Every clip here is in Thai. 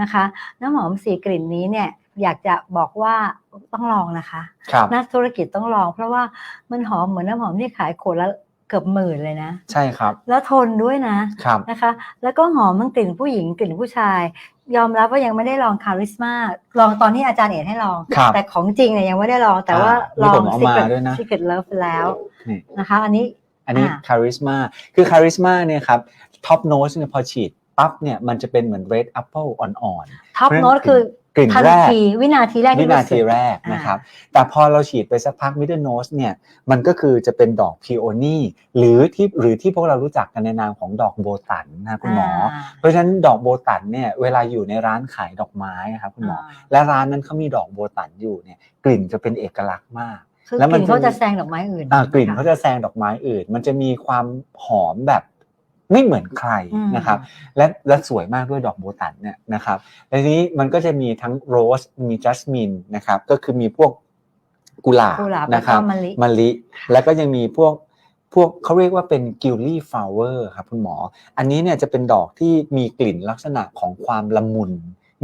นะคะน้ำหอมสีกลิ่นนี้เนี่ยอยากจะบอกว่าต้องลองนะคะครับนักธุรกิจต้องลอง เพราะว่ามันหอมเหมือนน้ำหอมที่ขายขวดละเกือบหมื่นเลยนะ ใช่ครับ แล้วทนด้วยนะครับนะคะ แล้วก็หอมทั้งกลิ่นผู้หญิงกลิ่นผู้ชาย ยอมรับว่ายังไม่ได้ลองคาริสมาลองตอนที่อาจารย์เอกให้ลอง ครับแต่ของจริงเนี่ยยังไม่ได้ลองแต่ว่าอ่าลนี่องผมเอามาด้วยนะ Secret Love ไปแล้วนี่ นะคะ อันนี้อันนี้อ่า คาริสมาคือคาริสมาเนี่ยครับท็อปโนสเนี่ยพอฉีด ปั๊บเนี่ยมันจะเป็นเหมือนเรดแอปเปิลอ่อนท็อปเพราะฉะนั้นโน้ตคือกลิ่นทันแรกทีวินาทีแรกๆวิที่นารู้สึทีกแรกนะครับ แต่พอเราฉีดไปสักพักมิดเดิลโนสเนี่ยมันก็คือจะเป็นดอกพีโอนี่หรือที่หรือที่พวกเรารู้จักกันในนามของดอกโบตันนะคุณหมอาเพราะฉะนั้นดอกโบตันเนี่ยเวลาอยู่ในร้านขายดอกไม้นะครับคุณหมออ่าและร้านนั้นเขามีดอกโบตันอยู่เนี่ยกลิ่นจะเป็นเอกลักษณ์มากคือแล้วกมันลิ่นเขาจะจะแซงดอกไม้อื่นอ่ากลิ่นค่ะเขาจะแซงดอกไม้อื่น มันจะมีความหอมแบบ ไม่เหมือนใครอืมนะครับ และและสวยมากด้วยดอกโบตันเนี่ยนะครับและทีนี้มันก็จะมีทั้งโรสมีจัสมินนะครับก็คือมีพวกกุหลาบกุหลาบนะครับแล้วก็มะลิมะลิ แล้วก็ยังมีพวกพวกเขาเรียกว่าเป็นกิลลี่ฟลาวเวอร์ครับคุณหมอ อันนี้เนี่ยจะเป็นดอกที่มีกลิ่นลักษณะของความละมุน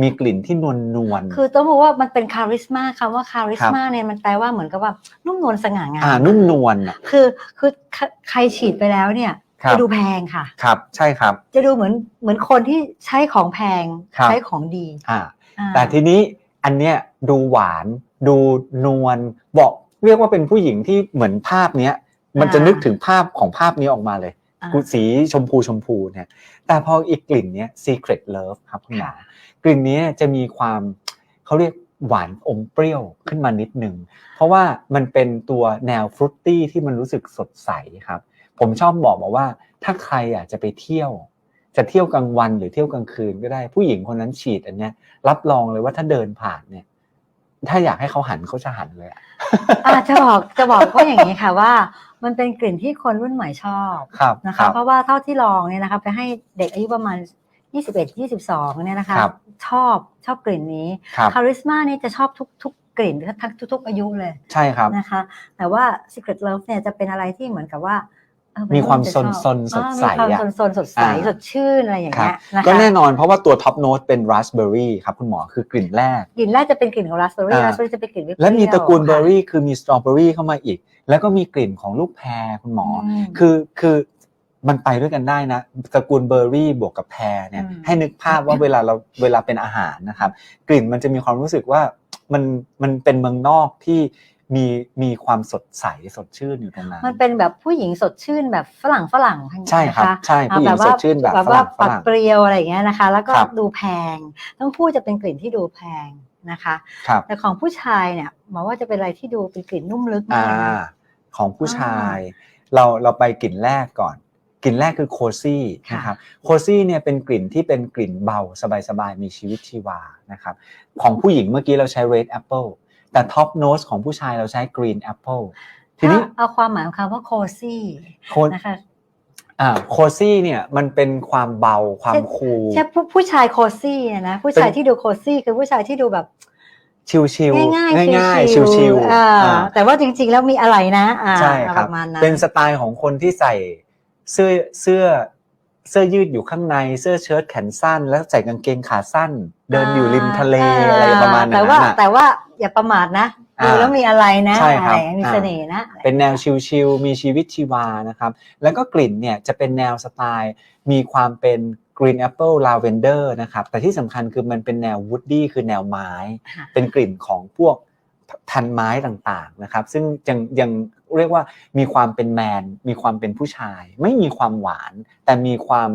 มีกลิ่นที่นวลนวลคือต้องบอกว่ามันเป็นคาริสมาคำว่าคาริสมาเนี่ยมันแปลว่าเหมือนกับว่านุ่มนวลสง่างามอ่านุ่มนวลอะคือคือใครใครฉีดไปแล้วเนี่ย ครับ จะดูแพงค่ะ ครับใช่ครับ จะดูเหมือนเหมือนคนที่ใช้ของแพงครับ ใช้ของดีอ่า อ่าแต่ทีนี้อันเนี้ยดูหวานดูนวลบอกเรียกว่าเป็นผู้หญิงที่เหมือนภาพเนี้ยมันจะนึกถึงภาพของภาพนี้ออกมาเลยอ่ากุสีชมพูชมพูเนี่ยแต่พออีกกลิ่นเนี้ย secret love ครับคุณหมอค่ะกลิ่นนี้จะมีความเขาเรียกหวานอมเปรี้ยวขึ้นมานิดนึงเพราะว่ามันเป็นตัวแนวฟรุตตี้ที่มันรู้สึกสดใสครับ ผมชอบบอกมาว่า ถ้าใครอยากจะไปเที่ยว จะเที่ยวกลางวันหรือเที่ยวกลางคืนก็ได้ผู้หญิงคนนั้นฉีดอันเนี้ย รับรองเลยว่าถ้าเดินผ่านเนี่ย ถ้าอยากให้เขาหันเขาจะหันเลยอะอ่าจะบอกจะบอกว่าอย่างนี้ค่ะว่า มันเป็นกลิ่นที่คนรุ่นใหม่ชอบครับนะคคะรับเพราะว่าเท่าที่ลองเนี่ยนะคะไปให้เด็กอายุประมาณ21 22เนี่ยนะคะครับชอบชอบกลิ่นนี้ครับคาริสมานี่จะชอบทุกทุกกลิ่นทั้งทุก ๆ อายุเลย ใช่ครับนะคะ แต่ว่า Secret Love เนี่ยจะเป็นอะไรที่เหมือนกับว่าเออ มีความจะชอบซนๆสดใสอ่ามีความอะซนๆสดใสอ่าสดชื่นอะไรอย่างครัเงี้บยนะคะก็แน่นอนเพราะว่าตัวท็อปโน้ตเป็นราสเบอร์รี่ครับคุณหมอคือกลิ่นแรก กลิ่นแรกจะเป็นกลิ่นของราสเบอร์รี่อ่าราสเบอร์รี่จะเป็นกลิ่นเปรี้ยวและมีตระกูลเบอร์ค่ะรี่คือมีสตรอเบอรี่เข้ามาอีก แล้วก็มีกลิ่นของลูกแพรคุณหมออมคือคือมันไปด้วยกันได้นะตระกูลเบอร์รี่บวกกับแพรเนี่ยอืมให้นึกภาพว่าเวลาเราเวลาเป็นอาหารนะครับ กลิ่นมันจะมีความรู้สึกว่ามันมันเป็นเมืองนอกที่ มีมีความสดใสสดชื่นอยู่ตรงนั้นมันเป็นแบบผู้หญิงสดชื่นแบบฝรั่งฝรั่งใช่ครับนะะใช่ผู้หญิงอ่าสดชื่นแบบแบบฝว่ารั่งฝปัดรั่งเปรียวอะไรอย่างเงี้ยนะคะ แล้วก็ครับดูแพงต้องพูดจะเป็นกลิ่นที่ดูแพงนะคะครับแต่ของผู้ชายเนี่ยหมายว่าจะเป็นอะไรที่ดูเป็นกลิ่นนุ่มลึกมาอ่ากเลยนะของผู้ชายเราเราไปกลิ่นแรกก่อนกลิ่นแรกคือโคซี่ค่ะนะครับโคซี่เนี่ยเป็นกลิ่นที่เป็นกลิ่นเบาสบายๆมีชีวิตชีวานะครับของผู้หญิงเมื่อกี้เราใช้ red apple แต่ท็อปโน e ของผู้ชายเราใช้ green apple ทีนี้ถ้าเอาความหมายของคำว่าโคซี่โคนะคะอ่าโคซี่เนี่ยมันเป็นความเบาความคูลใช่ผู้ผู้ชายโคซี่เนี่ยนะผู้ชายเป็นที่ดูโคซี่คือผู้ชายที่ดูแบบชิลๆง่ายๆง่ายๆชิชิลลๆๆอ่าอ่าแต่ว่าจริงๆแล้วมีอะไรนะอ่าใช่คปรับระมาณนั้นเป็นสไตล์ของคนที่ใส่เสื้อเสื้อ เสื้อยืดอยู่ข้างในเสื้อเชิ้ตแขนสั้น แล้วใส่กางเกงขาสั้น เดินอยู่ริมทะเลอ่าอะไรประมาณนั้แต่นว่าน่ะแต่ว่าอย่าประมาทนะอ่าดูแล้วมีอะไรนะใช่ครับอะไรมีอ่าเสน่ห์นะ เป็นแนวชิลๆมีชีวิตชีวานะครับ แล้วก็กลิ่นเนี่ยจะเป็นแนวสไตล์มีความเป็น Green Apple Lavender นะครับแต่ที่สำคัญคือมันเป็นแนว Woody คือแนวไม้ค่ะเป็นกลิ่นของพวกทันไม้ต่างๆนะครับ ซึ่งยังยัง เรียกว่ามีความเป็นแมน มีความเป็นผู้ชาย ไม่มีความหวาน แต่มีความ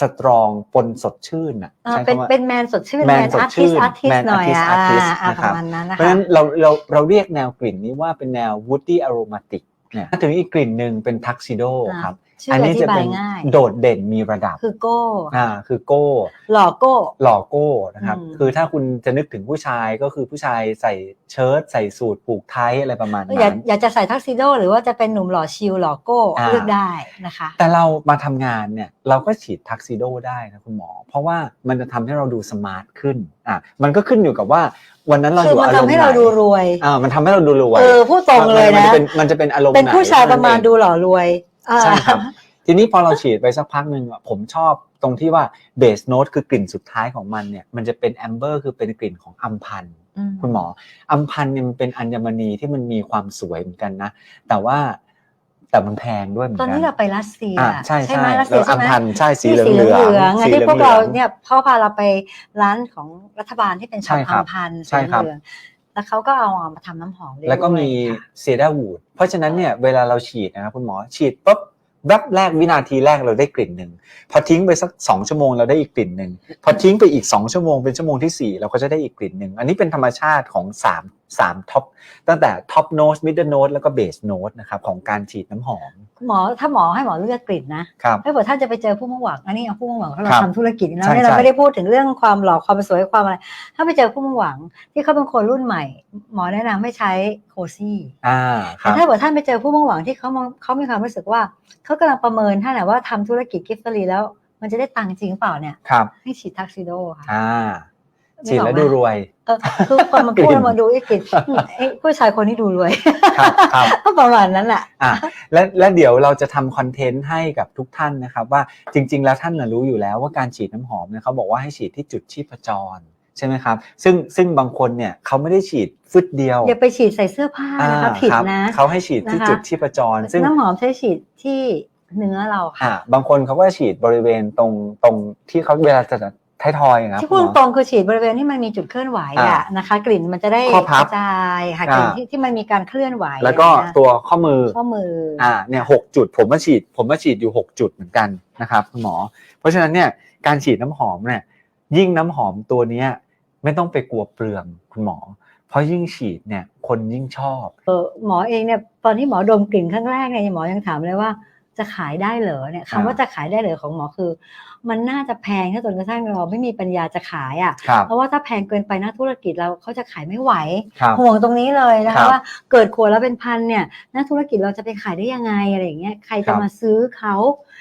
สตรองปนสดชื่นอะอ่าใช้เป็นคำว่าเป็นแมนสดชื่นแมแมนนสดอาร์ชื่ติสนอาร์ติสแมนหน่อย artist อ่า artist อ่านะปครับระมาณนั้นนะเพราะฉะคะนั้นเราเราเราเรียกแนวกลิ่นนี้ว่าเป็นแนว woody aromatic เนี่ยถึงอีกกลิ่นหนึ่งเป็น tuxedo อ่าครับ ชื่ออธิจะบาเป็ยนง่าย โดดเด่นมีระดับคือโก้อ่าคือโก้ หล่อโก้ หล่อโก้นะครับอืมคือถ้าคุณจะนึกถึงผู้ชายก็คือผู้ชายใส่เชิ้ตใส่สูทผูกไทยอะไรประมาณอยากนั้นอยากจะใส่ทักซิโดหรือว่าจะเป็นหนุ่มหล่อชิลหล่อโก้อ่าเลือกได้นะคะ แต่เรามาทำงานเนี่ยเราก็ฉีดทักซิโดได้นะคุณหมอ เพราะว่ามันจะทำให้เราดูสมาร์ทขึ้นอะมันก็ขึ้นอยู่กับว่าวันนั้นเราอคือยู่มันอารมทำณ์ให้ไหนเราดูรวยอ่ามันทำให้เราดูรวยเออพูดตรงเลยมันะจะเป็นมันจะเป็นอารมณ์เป็นไหผู้ชายเท่ประมาณเองดูหล่อรวยอ่า ใช่ครับทีทีนี้พอเราฉีดไปสักพักหนึ่งอะผมชอบตรงที่ว่าเบสโน e คือกลิ่นสุดท้ายของมันเนี่ยมันจะเป็นแอมเบอร์คือเป็นกลิ่นของอัมพันธ์คุณหมออัมพันธ์เนี่ยมันเป็นอัญมณีที่มันมีความสวยเหมือนกันนะ แต่ว่าแต่มันแพงด้วยเหมือนตกัอนนนี้เราไปรัสเซียอ่าใช่ไหใช่มรัสแล้เซียวอัใช่มไหมพันธ์ใช่สีที่เหลืองสีเหลืเหองลืองๆอันสีที่เหลืองพวกเหลืเราองเนี่ยพ่อพาเราไปร้านของรัฐบาลที่เป็นช็อปใช่ครัอับมพันธ์ใช่สีครับเหลืองๆ แล้วเขาก็เอามาทำน้ำหอมด้วยแล้วก็มีค่ะเซดาวูดเพราะฉะนั้นเนี่ยเวลาเราฉีดนะครับคุณหมอฉีดปุ๊บแวบแรกวินาทีแรกเราได้กลิ่นหนึ่งพอทิ้งไปสักสองชั่วโมงเราได้อีกกลิ่นหนึ่งพอทิ้งไปอีกสองชั่วโมงเป็นชั่วโมงที่สี่เราก็จะได้อีกกลิ่นหนึ่งอันนี้เป็นธรรมชาติของสาม สามท็อปตั้งแต่ท็อปโน e มิดเดิลโน e แล้วก็เบสโน e นะครับของการฉีดน้ำหอมหมอถ้าหมอให้หมอเลือกกลิ่นนะครับถ้าเกิดท่านจะไปเจอผู้มุ่งหวังอันนี้เอาผู้มุ่งหวังเพราะเราครับทำธุรกิจนะใช่ไม่เราใช่ไม่ได้พูดถึงเรื่องความหล่อความสวยความอะไร ถ้าไปเจอผู้มุ่งหวังที่เขาเป็นคนรุ่นใหม่ หมอแนะนำให้ใช้โคซี่อ่าคแต่รับถ้าเกิดท่านไปเจอผู้มุ่งหวังที่เขามองเขามีความรู้สึกว่าเขากำลังประเมินท่านนะว่าทำธุรกิจกิฟต์ฟรีแล้วมันจะได้ตังค์จริงเปล่าเนี่ยครับให้ฉีดทักซิโดค่ะอ่านึ ฉีดกออกแล้วไหมดูรวย เออคือพอมันพูดแล้วมาดูไอ้กลิ่นอืมไอ้ผู้ชายคนนี้ดูรวยครับครับก็ประมาณนั้นแหละอะและและเดี๋ยวเราจะทำคอนเทนต์ให้กับทุกท่านนะครับ ว่าจริง ๆ แล้วท่านน่ะรู้อยู่แล้วว่าการฉีดน้ำหอมเนี่ยเขาบอกว่าให้ฉีดที่จุดชีพจรใช่ไหมครับ ซึ่งซึ่งบางคนเนี่ยเขาไม่ได้ฉีดฟึดเดียวอย่าไปฉีดใส่เสื้อผ้าอ่านะคะผิดครับนะเขาให้ฉีดที่นะคะจุดชีพจร ซึ่งน้ำหอมใช้ฉีดที่เนื้อเราค่ะอ่าบางคนเขาก็ฉีดบริเวณตรงตรงที่เขาเวลาจะ ท้ายทอยนะครับที่พูดคุณหมอตรงคือฉีดบริเวณที่มันมีจุดเคลื่อนไหวอ่าอะนะคะ กลิ่นมันจะได้ข้อพักบระจายค่ะกลิ่นอ่าที่ที่มันมีการเคลื่อนไหว แล้วก็อะไรนะตัวข้อมือข้อมือออ่าเนี่ยหกจุด ผมมาฉีด ผมมาฉีดอยู่หกจุดเหมือนกันนะครับคุณหมอ เพราะฉะนั้นเนี่ยการฉีดน้ำหอมเนี่ยยิ่งน้ำหอมตัวเนี้ยไม่ต้องไปกลัวเปลืองคุณหมอ เพราะยิ่งฉีดเนี่ยคนยิ่งชอบเออหมอเองเนี่ยตอนที่หมอดมกลิ่นครั้งแรกเนี่ยหมอยังถามเลยว่า จะขายได้เหรอเนี่ยอ่าคำว่าจะขายได้เหรอของหมอคือ มันน่าจะแพงถ้าจนกระทั่งเราไม่มีปัญญาจะขายอะครับเพราะว่าถ้าแพงเกินไปนักธุรกิจเราเขาจะขายไม่ไหวครับห่วงตรงนี้เลยนะครัคะบว่าเกิดขวดแล้วเป็นพันเนี่ยนักธุรกิจเราจะไปขายได้ยังไงอะไรอย่างเงี้ยใครครัจะบมาซื้อเขา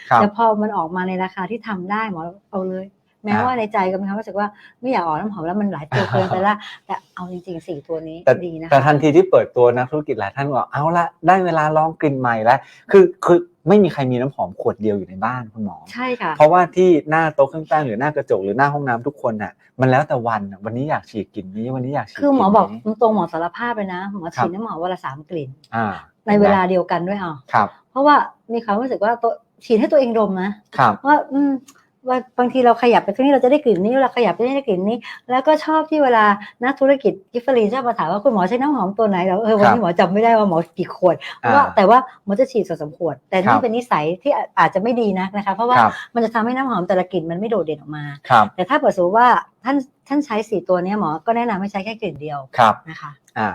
ครับแต่พอมันออกมาในราคาที่ทำได้หมอเอาเลย แม้อ่าว่าในใจก็มีความรู้สึกว่าไม่อยากออกน้ำหอมแล้วมันหลายตัวเกินไปละแต่เอาจริงๆสี่ตัวนี้แต่ดีนะคะแต่ทันทีที่เปิดตัวนักธุรกิจหลายท่านก็บอกเอาละได้เวลาลองกลิ่นใหม่แล้วคือคือไม่มีใครมีน้ำหอมขวดเดียวอยู่ในบ้านคุณหมอใช่ค่ะเพราะว่าที่หน้าโต๊ะเครื่องแป้งหรือหน้ากระจกหรือหน้าห้องน้ำทุกคนน่ะมันแล้วแต่วันน่ะวันนี้อยากฉีดกลิ่นนี้วันนี้อยากฉีดคือหมอบอกลิ่นนี้ตรงๆหมอสารภาพเลยนะหมอครัฉีบดน้ำหอมวันละสามกลิ่นอ่าในเวลาเดียวกันด้วยอะครับเพราะว่ามีความรู้สึกว่าตัวฉีดให้ตัวเองดมนะครับว่าอืม ว่าบางทีเราขยับไปตรงนี้เราจะได้กลิ่นนี้เราขยับไปได้กลิ่นนี้ แล้วก็ชอบที่เวลานักธุรกิจกิฟฟรีชอบมาถามว่าคุณหมอใช้น้ำหอมตัวไหนเราเออวันครันี้บหมอจำไม่ได้ว่าหมอกี่ขวดอ่าว่าแต่ว่าหมอจะฉีดสองสามขวด แต่ครันี่บเป็นนิสัยที่อาอาจจะไม่ดีนักนะคะ เพราะว่าครับมันจะทำให้น้ำหอมแต่ละกลิ่นมันไม่โดดเด่นออกมาครับแต่ถ้าเปิดสมมติว่าท่านท่านใช้สี่ตัวเนี้ยหมอก็แนะนำให้ใช้แค่กลิ่นเดียวครับนะคะอ่า